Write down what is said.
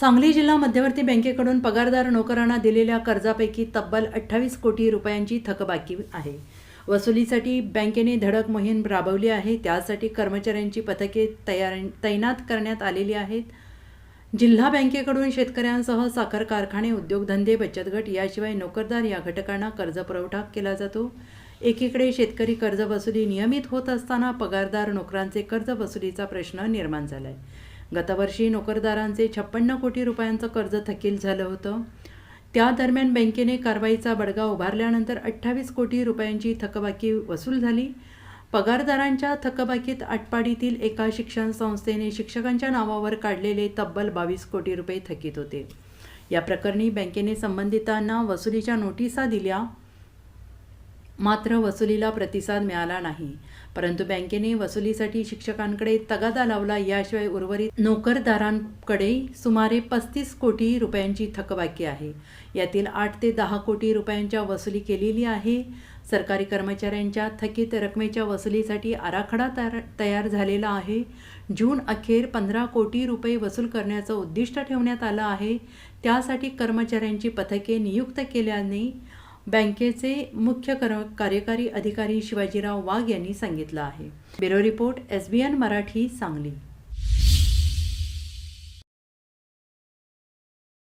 सांगली जिल्हा मध्यवर्ती बँकेकडून पगारदार नोकरांना दिलेल्या कर्जापैकी तब्बल अठ्ठावीस कोटी रुपयांची थकबाकी आहे. वसुलीसाठी बँकेने धडक मोहीम राबवली आहे. त्यासाठी कर्मचाऱ्यांची पथके तयार तैनात करण्यात आलेली आहेत. जिल्हा बँकेकडून शेतकऱ्यांसह साखर कारखाने उद्योगधंदे बचत गट याशिवाय नोकरदार या घटकांना कर्ज पुरवठा केला जातो. एकीकडे शेतकरी कर्ज वसुली नियमित होत असताना पगारदार नोकरांचे कर्ज वसुलीचा प्रश्न निर्माण झाला आहे गतवर्षी नोकरदारांचे छप्पन्न कोटी रुपयांचं कर्ज थकील झालं होतं. त्या दरम्यान बँकेने कारवाईचा बडगा उभारल्यानंतर अठ्ठावीस कोटी रुपयांची थकबाकी वसूल झाली. पगारदारांच्या थकबाकीत आटपाडीतील एका शिक्षण संस्थेने शिक्षकांच्या नावावर काढलेले तब्बल बावीस कोटी रुपये थकीत होते. या प्रकरणी बँकेने संबंधितांना वसुलीच्या नोटिसा दिल्या. मात्र वसुलीला प्रतिसाद मिळाला नाही. परंतु बँकेने वसुलीसाठी शिक्षकांकडे तगादा लावला. याशिवाय उर्वरित नोकरदारांकडे सुमारे पस्तीस कोटी रुपयांची थकबाकी आहे. यातील आठ ते दहा कोटी रुपयांच्या वसुली केलेली आहे. सरकारी कर्मचाऱ्यांच्या थकीत रकमेच्या वसुलीसाठी आराखडा तयार तयार झालेला आहे. जून अखेर पंधरा कोटी रुपये वसूल करण्याचं उद्दिष्ट ठेवण्यात आलं आहे. त्यासाठी कर्मचाऱ्यांची पथके नियुक्त केल्याने बँकेचे मुख्य कर कार्यकारी अधिकारी शिवाजीराव वाघ यांनी सांगितलं आहे. Bureau report S B N Marathi Sangli.